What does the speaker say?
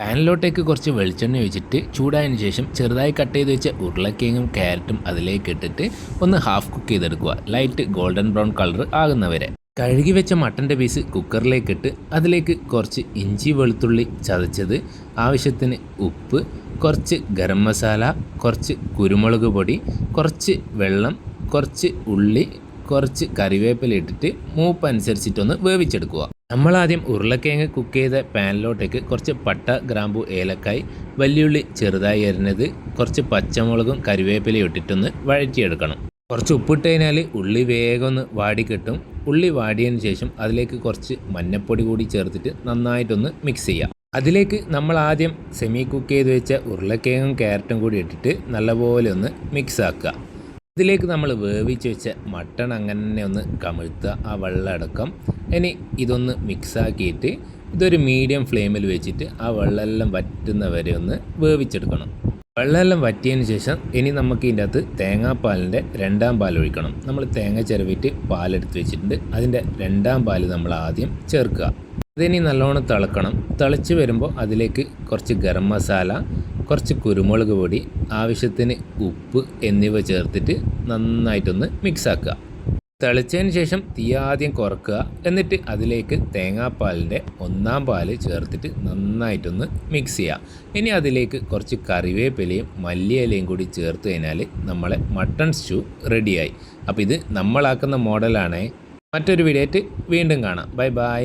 പാനിലോട്ടേക്ക് കുറച്ച് വെളിച്ചെണ്ണ ഒഴിച്ചിട്ട് ചൂടായതിനു ശേഷം ചെറുതായി കട്ട് ചെയ്ത് വെച്ച ഉരുളക്കിഴങ്ങും ക്യാരറ്റും അതിലേക്ക് ഇട്ടിട്ട് ഒന്ന് ഹാഫ് കുക്ക് ചെയ്തെടുക്കുക. ലൈറ്റ് ഗോൾഡൻ ബ്രൗൺ കളർ ആകുന്നവരെ. കഴുകി വെച്ച മട്ടന്റെ പീസ് കുക്കറിലേക്ക് ഇട്ട് അതിലേക്ക് കുറച്ച് ഇഞ്ചി വെളുത്തുള്ളി ചതച്ചത്. ആവശ്യത്തിന് ഉപ്പ് കുറച്ച് ഗരം മസാല കുറച്ച് കുരുമുളക് പൊടി കുറച്ച് വെള്ളം കുറച്ച് ഉള്ളി കുറച്ച് കറിവേപ്പില ഇട്ടിട്ട് മൂപ്പ് അനുസരിച്ചിട്ടൊന്ന് വേവിച്ചെടുക്കുക. നമ്മൾ ആദ്യം ഉരുളക്കിഴങ്ങ് കുക്ക് ചെയ്ത പാനിലോട്ടേക്ക് കുറച്ച് പട്ട ഗ്രാമ്പു ഏലക്കായ് വലിയുള്ളി ചെറുതായി അരിഞ്ഞത് കുറച്ച് പച്ചമുളകും കറിവേപ്പിലയും ഇട്ടിട്ടൊന്ന് വഴറ്റിയെടുക്കണം. കുറച്ച് ഉപ്പിട്ട് കഴിഞ്ഞാൽ ഉള്ളി വേഗം ഒന്ന് വാടി ഉള്ളി വാടിയതിന് ശേഷം അതിലേക്ക് കുറച്ച് മഞ്ഞപ്പൊടി കൂടി ചേർത്തിട്ട് നന്നായിട്ടൊന്ന് മിക്സ് ചെയ്യാം. അതിലേക്ക് നമ്മൾ ആദ്യം സെമി കുക്ക് ചെയ്ത് വെച്ച ഉരുളക്കിഴങ്ങും ക്യാരറ്റും കൂടി ഇട്ടിട്ട് നല്ലപോലെ ഒന്ന് മിക്സ് ആക്കുക. ഇതിലേക്ക് നമ്മൾ വേവിച്ച് വെച്ച മട്ടൺ അങ്ങനെ ഒന്ന് കമിഴ്ത്തുക. ആ വെള്ളം അടക്കം ഇനി ഇതൊന്ന് മിക്സാക്കിയിട്ട് ഇതൊരു മീഡിയം ഫ്ലെയിമിൽ വെച്ചിട്ട് ആ വെള്ളമെല്ലാം വറ്റുന്ന വരെ ഒന്ന് വേവിച്ചെടുക്കണം. വെള്ളമെല്ലാം വറ്റിയതിന് ശേഷം ഇനി നമുക്ക് ഇതിന്റെ അകത്ത് തേങ്ങാപ്പാലിന്റെ രണ്ടാം പാൽ ഒഴിക്കണം. നമ്മൾ തേങ്ങ ചിരവിയിട്ട് പാലെടുത്ത് വെച്ചിട്ടുണ്ട്. അതിന്റെ രണ്ടാം പാൽ നമ്മൾ ആദ്യം ചേർക്കുക. അതിനി നല്ലോണം തിളക്കണം. തിളച്ച് വരുമ്പോൾ അതിലേക്ക് കുറച്ച് ഗരം മസാല കുറച്ച് കുരുമുളക് പൊടി ആവശ്യത്തിന് ഉപ്പ് എന്നിവ ചേർത്തിട്ട് നന്നായിട്ടൊന്ന് മിക്സ് ആക്കുക. തിളച്ചതിന് ശേഷം തീ ആദ്യം കുറക്കുക. എന്നിട്ട് അതിലേക്ക് തേങ്ങാപ്പാലിന്റെ ഒന്നാം പാൽ ചേർത്തിട്ട് നന്നായിട്ടൊന്ന് മിക്സ് ചെയ്യുക ഇനി അതിലേക്ക് കുറച്ച് കറിവേപ്പിലയും മല്ലിയിലയും കൂടി ചേർത്ത് കഴിഞ്ഞാൽ നമ്മളെ മട്ടൺ സ്റ്റൂ റെഡിയായി അപ്പോൾ ഇത് നമ്മളാക്കുന്ന മോഡലാണേ മറ്റൊരു വീഡിയോ വീണ്ടും കാണാം. Bye bye